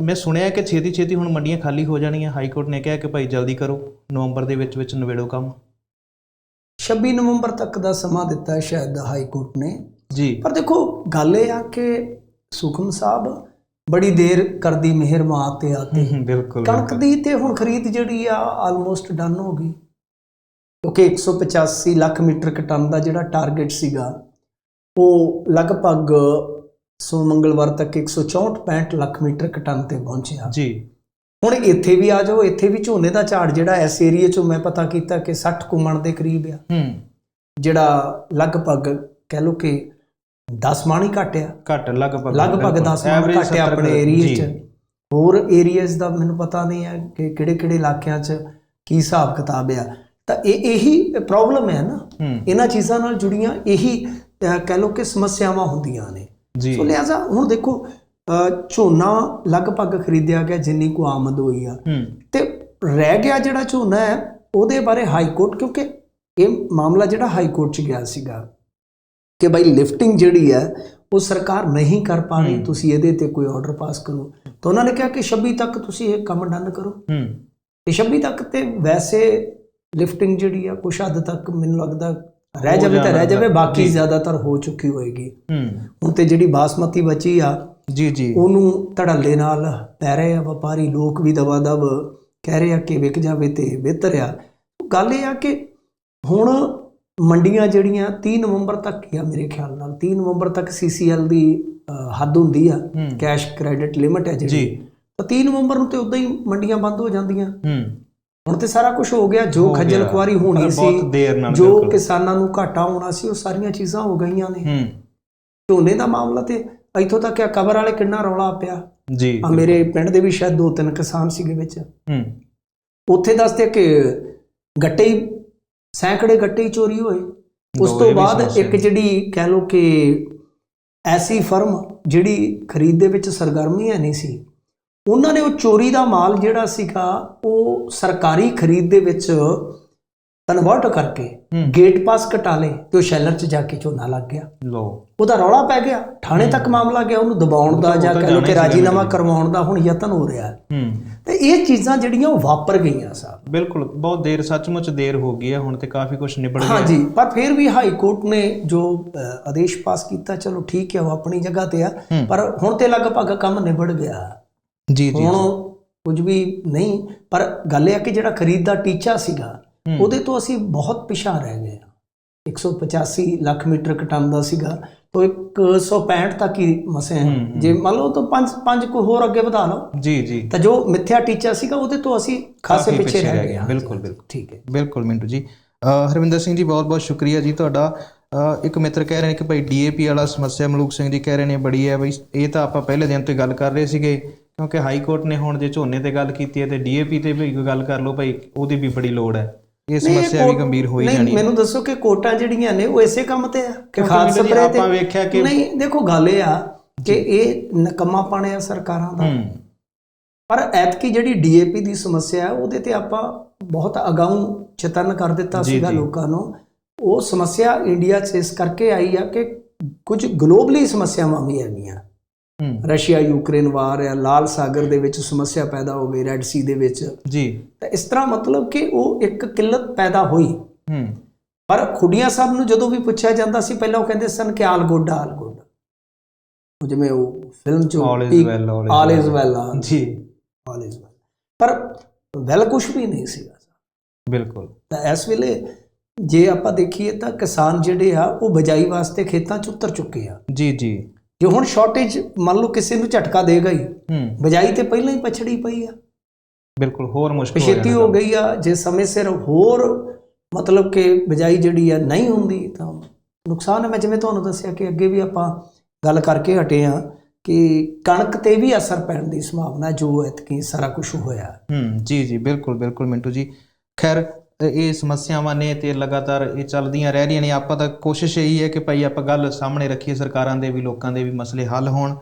ਮੈਂ ਸੁਣਿਆ ਕਿ ਛੇਤੀ ਛੇਤੀ ਹੁਣ ਮੰਡੀਆਂ ਖਾਲੀ ਹੋ ਜਾਣੀਆਂ। ਹਾਈ ਕੋਰਟ ਨੇ ਕਿਹਾ ਕਿ ਭਾਈ ਜਲਦੀ ਕਰੋ। ਨਵੰਬਰ ਦੇ ਵਿੱਚ ਵਿੱਚ ਨਿਬੇੜੋ ਕੰਮ। 26 ਨਵੰਬਰ ਤੱਕ ਦਾ ਸਮਾਂ ਦਿੱਤਾ ਹੈ ਸ਼ਾਇਦ ਹਾਈ ਕੋਰਟ ਨੇ। ਜੀ। ਪਰ ਦੇਖੋ ਗੱਲ ਇਹ ਆ ਕਿ ਸੁਖਮ ਸਾਹਿਬ ਬੜੀ ਦੇਰ ਕਰਦੀ ਮਿਹਰ ਮਾਂ ਤੇ ਆਤੇ ਬਿਲਕੁਲ ਕਣਕ ਦੀ ਤੇ ਹੁਣ ਖਰੀਦ ਜਿਹੜੀ ਆ ਆਲਮੋਸਟ ਡਨ ਹੋ ਗਈ। ਕਿਉਂਕਿ 185 ਲੱਖ ਮੀਟਰ ਟਨ ਦਾ ਜਿਹੜਾ ਟਾਰਗੇਟ ਸੀਗਾ ਉਹ ਲਗਭਗ ਸੋ ਮੰਗਲਵਾਰ ਤੱਕ 164 65 ਲੱਖ ਮੀਟਰ ਟਨ ਤੇ ਪਹੁੰਚਿਆ। ਜੀ। ਹੁਣ ਇੱਥੇ ਵੀ ਆ ਜਾਓ ਇੱਥੇ ਵੀ ਝੋਨੇ ਦਾ ਝਾੜ ਜਿਹੜਾ ਇਸ ਏਰੀਏ 'ਚੋਂ ਮੈਂ ਪਤਾ ਕੀਤਾ ਕਿ 60 ਕੁਮਣ ਦੇ ਕਰੀਬ ਆ। ਹੂੰ। ਜਿਹੜਾ ਲਗਭਗ ਕਹਿ ਲਓ ਕਿ 10 ਮਾਣ ਘਟਿਆ। ਘੱਟ ਲਗਭਗ ਲਗਭਗ 10 ਮਾਣ ਘਟਿਆ 70 ਆਪਣੇ ਜੀ। ਏਰੀਏ 'ਚ। ਹੋਰ ਏਰੀਆਜ਼ ਦਾ ਮੈਨੂੰ ਪਤਾ ਨਹੀਂ ਹੈ ਕਿ ਕਿਹੜੇ ਕਿਹੜੇ ਇਲਾਕਿਆਂ 'ਚ ਕੀ ਹਿਸਾਬ ਕਿਤਾਬ ਆ। ਤਾਂ ਇਹ ਇਹੀ ਪ੍ਰੋਬਲਮ ਹੈ ਨਾ। ਇਹਨਾਂ ਚੀਜ਼ਾਂ ਨਾਲ ਜੁੜੀਆਂ ਇਹੀ ਕਹਿ ਲਓ ਕਿ ਸਮੱਸਿਆਵਾਂ ਹੁੰਦੀਆਂ ਨੇ। ਜੀ। ਸੋ ਲਿਹਾਜ਼ਾ ਹੁਣ ਦੇਖੋ ਝੋਨਾ ਲਗਭਗ ਖਰੀਦਿਆ ਗਿਆ ਜਿੰਨੀ ਕੁ ਆਮਦ ਹੋਈ ਆ। ਤੇ ਰਹਿ ਗਿਆ ਜਿਹੜਾ ਝੋਨਾ ਹੈ ਉਹਦੇ ਬਾਰੇ ਹਾਈ ਕੋਰਟ ਕਿਉਂਕਿ ਇਹ ਮਾਮਲਾ ਜਿਹੜਾ ਹਾਈ ਕੋਰਟ 'ਚ ਗਿਆ ਸੀਗਾ ਕਿ ਭਾਈ ਲਿਫਟਿੰਗ ਜਿਹੜੀ ਹੈ ਉਹ ਸਰਕਾਰ ਨਹੀਂ ਕਰ ਪਾ ਰਹੀ। ਤੁਸੀਂ ਇਹਦੇ ਤੇ ਕੋਈ ਆਰਡਰ ਪਾਸ ਕਰੋ। ਤਾਂ ਉਹਨਾਂ ਨੇ ਕਿਹਾ ਕਿ 26 ਤੱਕ ਤੁਸੀਂ ਇਹ ਕੰਮ ਡਨ ਕਰੋ। ਹੂੰ। ਤੇ 26 ਤੱਕ ਤੇ ਵੈਸੇ ਲਿਫਟਿੰਗ ਜਿਹੜੀ ਆ ਕੁਛ ਹੱਦ ਤੱਕ ਮੈਨੂੰ ਲੱਗਦਾ ਰਹਿ ਜਾਵੇ ਤਾਂ ਰਹਿ ਜਾਵੇ ਬਾਕੀ। ਜ਼ਿਆਦਾਤਰ ਹੋ ਚੁੱਕੀ ਹੋਏਗੀ। ਹੂੰ। ਹੁਣ ਤੇ ਜਿਹੜੀ ਬਾਸਮਤੀ ਬਚੀ ਆ ਜੀ ਜੀ। ਉਹਨੂੰ ਧੜੱਲੇ ਨਾਲ ਪੈ ਰਹੇ ਆ ਵਪਾਰੀ ਲੋਕ ਵੀ ਦਵਾ ਦਵ ਕਹਿ ਰਹੇ ਆ ਕਿ ਵਿਕ ਜਾਵੇ ਤੇ ਬਿਹਤਰ ਆ। ਗੱਲ ਇਹ ਆ ਕਿ ਹੁਣ ਮੰਡੀਆਂ ਜਿਹੜੀਆਂ 30 ਨਵੰਬਰ ਤੱਕ ਹੀ ਆ ਮੇਰੇ ਖਿਆਲ ਨਾਲ 30 ਨਵੰਬਰ ਤੱਕ ਸੀਸੀਐਲ ਦੀ ਹੱਦ ਹੁੰਦੀ ਆ। ਕੈਸ਼ ਕ੍ਰੈਡਿਟ ਲਿਮਟ ਹੈ ਜੀ। ਜਿਹੜੀ ਤਾਂ 30 ਨਵੰਬਰ ਨੂੰ ਤੇ ਉਦਾਂ ਹੀ ਮੰਡੀਆਂ ਬੰਦ ਹੋ ਜਾਂਦੀਆਂ। ਹੂੰ। ਹੁਣ ਤੇ ਸਾਰਾ ਕੁਝ ਹੋ ਗਿਆ ਜੋ ਖੱਜਲ। ਖੁਆਰੀ ਹੋਣੀ ਸੀ ਜੋ। ਕਿਸਾਨਾਂ ਨੂੰ ਘਾਟਾ ਹੋਣਾ ਸੀ ਉਹ ਸਾਰੀਆਂ ਚੀਜ਼ਾਂ ਹੋ ਗਈਆਂ ਨੇ। ਹੂੰ। ਝੋਨੇ ਦਾ ਮਾਮਲਾ ਤੇ ਇੱਥੋਂ ਤੱਕ ਆ ਕਬਰ ਵਾਲੇ ਕਿੰਨਾ ਰੌਲਾ ਪਿਆ। ਜੀ ਆ ਮੇਰੇ ਪਿੰਡ ਦੇ ਵੀ ਸ਼ਾਇਦ ਦੋ ਤਿੰਨ ਕਿਸਾਨ ਸੀਗੇ ਵਿੱਚ। ਹੂੰ। ਉੱਥੇ ਦੱਸਦੇ ਕਿ ਗੱਟੇ ਹੀ ਸੈਂਕੜੇ ਗੱਟੇ ਹੀ ਚੋਰੀ ਹੋਏ। ਉਸ ਤੋਂ ਬਾਅਦ ਇੱਕ ਜਿਹੜੀ ਕਹਿ ਲੋ ਕਿ ਐਸੀ ਫਰਮ ਜਿਹੜੀ ਖਰੀਦ ਦੇ ਵਿੱਚ ਸਰਗਰਮੀ ਹੈ ਨਹੀਂ ਸੀ ਉਹਨਾਂ ਨੇ ਉਹ ਚੋਰੀ ਦਾ ਮਾਲ ਜਿਹੜਾ ਸੀਗਾ ਉਹ ਸਰਕਾਰੀ ਖਰੀਦ ਦੇ ਵਿੱਚ ਕਨਵਰਟ ਕਰਕੇ ਗੇਟ ਪਾਸ ਕਟਾ ਲਏ ਤੇ ਉਹ ਸ਼ੈਲਰ 'ਚ ਜਾ ਕੇ ਝੋਨਾ ਲੱਗ ਗਿਆ। ਲੋ ਉਹਦਾ ਰੌਲਾ ਪੈ ਗਿਆ। ਥਾਣੇ ਤੱਕ ਮਾਮਲਾ ਗਿਆ ਉਹਨੂੰ ਦਬਾਉਣ ਦਾ ਜਾਂ ਕਹਿ ਕਿ ਰਾਜੀਨਾਮਾ। ਕਰਵਾਉਣ ਦਾ ਹੁਣ ਯਤਨ ਹੋ ਰਿਹਾ ਹੈ। ਤੇ ਇਹ ਚੀਜ਼ਾਂ ਜਿਹੜੀਆਂ ਉਹ ਵਾਪਰ ਗਈਆਂ ਸਾਹਿਬ ਬਿਲਕੁਲ ਬਹੁਤ ਦੇਰ ਸੱਚਮੁੱਚ ਦੇਰ ਹੋ ਗਈ ਹੈ ਹੁਣ ਤੇ ਕਾਫੀ ਕੁਝ ਨਿਬੜ ਗਿਆ। ਹਾਂਜੀ ਪਰ ਫਿਰ ਵੀ ਹਾਈ ਕੋਰਟ ਨੇ ਜੋ ਆਦੇਸ਼ ਪਾਸ ਕੀਤਾ ਚਲੋ ਠੀਕ ਹੈ ਉਹ ਆਪਣੀ ਜਗ੍ਹਾ ਤੇ ਆ। ਪਰ ਹੁਣ ਤੇ ਲਗਭਗ ਕੰਮ ਨਿਬੜ ਗਿਆ। ਜੀ ਜੀ ਹੁਣ ਕੁਝ ਵੀ ਨਹੀਂ ਪਰ ਗੱਲ ਇਹ ਆ ਕਿ ਜਿਹੜਾ ਖਰੀਦ ਦਾ ਟੀਚਾ ਸੀਗਾ। ਉਹਦੇ ਤੋਂ ਅਸੀਂ ਬਹੁਤ ਪਿਛਾਂ ਰਹਿ ਗਏ ਆ 185 ਲੱਖ ਮੀਟਰ ਟਨ ਦਾ ਸੀਗਾ ਤੋਂ 165 ਤੱਕ ਹੀ ਮਸੇ ਹੂੰ, ਜੇ ਮੰਨ ਲਓ ਤਾਂ ਪੰਜ ਪੰਜ ਕੋ ਹੋਰ ਅੱਗੇ ਵਧਾ ਲਓ। ਜੀ ਜੀ। ਤਾਂ ਜੋ ਮਿੱਥਿਆ ਟੀਚਾ ਸੀਗਾ ਉਹਦੇ ਤੋਂ ਅਸੀਂ ਖਾਸੇ ਪਿੱਛੇ ਰਹਿ ਗਏ ਬਿਲਕੁਲ ਬਿਲਕੁਲ। ਠੀਕ ਹੈ। ਬਿਲਕੁਲ ਮਿੰਟੂ ਜੀ। ਹਰਵਿੰਦਰ ਸਿੰਘ ਜੀ ਬਹੁਤ ਬਹੁਤ ਸ਼ੁਕਰੀਆ ਜੀ ਤੁਹਾਡਾ। ਇੱਕ ਮਿੱਤਰ ਕਹਿ ਰਹੇ ਨੇ ਕਿ ਭਾਈ ਡੀਏਪੀ ਵਾਲਾ ਸਮੱਸਿਆ ਮਲੂਕ ਸਿੰਘ ਜੀ ਕਹਿ ਰਹੇ ਨੇ ਬੜੀ ਹੈ ਬਈ ਇਹ ਤਾਂ ਆਪਾਂ ਪਹਿਲੇ ਦਿਨ ਤੋਂ ਹੀ ਗੱਲ ਕਰ ਰਹੇ ਸੀਗੇ। ਕਿਉਂਕਿ ਹਾਈ ਕੋਰਟ ਨੇ ਹੁਣ ਜੇ ਝੋਨੇ ਤੇ ਗੱਲ ਕੀਤੀ ਹੈ ਤੇ ਡੀਏਪੀ ਤੇ ਵੀ ਗੱਲ ਕਰ ਲਓ ਭਾਈ ਉਹਦੀ ਵੀ ਬੜੀ ਲੋੜ ਹੈ। ਇਹ ਨਹੀਂ, ਸਮੱਸਿਆ ਵੀ ਗੰਭੀਰ ਹੋਈ ਨਹੀਂ, ਜਾਣੀ ਹੈ। ਮੈਨੂੰ ਦੱਸੋ ਕਿ ਕੋਟਾਂ ਜਿਹੜੀਆਂ ਨੇ ਉਹ ਇਸੇ ਕੰਮ ਤੇ ਆ ਕਿ ਖਾਦ ਸਪਰੇ ਤੇ? ਆਪਾਂ ਵੇਖਿਆ ਕਿ- ਨਹੀਂ ਦੇਖੋ ਗੱਲ ਇਹ ਆ ਕਿ ਇਹ ਨਕਮਾ ਪਾਣੇ ਆ ਸਰਕਾਰਾਂ ਦਾ। ਪਰ ਐਤਕੀ ਜਿਹੜੀ ਡੀਏਪੀ ਦੀ ਸਮੱਸਿਆ ਹੈ ਉਹਦੇ ਤੇ ਆਪਾਂ ਬਹੁਤ ਅਗਾਊਂ ਚੇਤਨ ਕਰ ਦਿੱਤਾ ਸੀਗਾ। ਲੋਕਾਂ ਨੂੰ। ਉਹ ਸਮੱਸਿਆ ਇੰਡੀਆ 'ਚ ਇਸ ਕਰਕੇ ਆਈ ਆ ਕਿ ਕੁਝ ਗਲੋਬਲੀ ਸਮੱਸਿਆਵਾਂ ਵੀ ਹੈਗੀਆਂ। ਰਸ਼ੀਆ ਯੂਕਰੇਨ ਵਾਰ ਆ ਲਾਲ ਸਾਗਰ ਦੇ ਵਿੱਚ ਸਮੱਸਿਆ ਪੈਦਾ ਹੋ ਗਈ ਰੈੱਡ ਸੀ ਦੇ ਵਿੱਚ। ਜੀ। ਤਾਂ ਇਸ ਤਰ੍ਹਾਂ ਮਤਲਬ ਕਿ ਉਹ ਇੱਕ ਕਿੱਲਤ ਪੈਦਾ ਹੋਈ। ਹੂੰ। ਪਰ ਖੁੱਡੀਆਂ ਸਾਹਿਬ ਨੂੰ ਜਦੋਂ ਵੀ ਪੁੱਛਿਆ ਜਾਂਦਾ ਸੀ ਪਹਿਲਾਂ ਉਹ ਕਹਿੰਦੇ ਸਨ ਕਿ ਆਲ ਗੁੱਡ ਆਲ ਗੁੱਡ। ਉਹ ਜਿਵੇਂ ਉਹ ਫਿਲਮ ਚ ਆਲ ਇਜ਼. ਵੈਲ ਜੀ। ਆਲ ਇਜ਼ ਵੈਲ ਪਰ ਵੈਲ ਕੁਝ ਵੀ ਨਹੀਂ ਸੀਗਾ। ਬਿਲਕੁਲ। ਤਾਂ ਇਸ ਵੇਲੇ ਜੇ ਆਪਾਂ ਦੇਖੀਏ ਤਾਂ ਕਿਸਾਨ ਜਿਹੜੇ ਆ ਉਹ ਬਜਾਈ ਵਾਸਤੇ ਖੇਤਾਂ 'ਚ ਉਤਰ ਚੁੱਕੇ ਆ। ਜੀ ਜੀ। ਜੇ ਹੁਣ ਸ਼ਾਰਟੇਜ ਮੰਨ ਲਓ ਕਿਸੇ ਨੂੰ ਝਟਕਾ ਦੇਗਾ ਹੀ ਹੂੰ। ਬਜਾਈ ਤੇ ਪਹਿਲਾਂ ਹੀ ਪਛੜੀ ਪਈ ਆ। ਬਿਲਕੁਲ ਹੋਰ ਮੁਸ਼ਕਲ ਹੋ ਜਾਣਾ ਹੋ ਗਈ ਆ ਜੇ ਸਮੇਂ ਸਿਰ ਹੋਰ ਮਤਲਬ ਕਿ ਬਜਾਈ ਜਿਹੜੀ ਆ ਨਹੀਂ ਹੁੰਦੀ ਤਾਂ ਨੁਕਸਾਨ ਹੈ। ਮੈਂ ਜਿਵੇਂ ਤੁਹਾਨੂੰ ਦੱਸਿਆ ਕਿ ਅੱਗੇ ਵੀ ਆਪਾਂ ਗੱਲ ਕਰਕੇ ਹਟੇ ਆ ਕਿ ਕਣਕ ਤੇ ਵੀ ਅਸਰ ਪੈਣ ਦੀ ਸੰਭਾਵਨਾ ਜੋ ਐਤਕੀ ਸਾਰਾ ਕੁਝ ਹੋਇਆ। ਹੂੰ ਜੀ ਜੀ ਬਿਲਕੁਲ ਬਿਲਕੁਲ ਮਿੰਟੂ ਜੀ। ਖੈਰ ਇਹ ਸਮੱਸਿਆਵਾਂ ਨੇ ਤੇ ਲਗਾਤਾਰ ਇਹ ਚੱਲਦੀਆਂ ਰਹਿ ਰਹੀਆਂ ਨੇ। ਆਪਾਂ ਤਾਂ ਕੋਸ਼ਿਸ਼ ਇਹੀ ਹੈ ਕਿ ਭਾਈ ਆਪਾਂ ਗੱਲ ਸਾਹਮਣੇ ਰੱਖੀਏ ਸਰਕਾਰਾਂ ਦੇ ਵੀ, ਲੋਕਾਂ ਦੇ ਵੀ ਮਸਲੇ ਹੱਲ ਹੋਣ।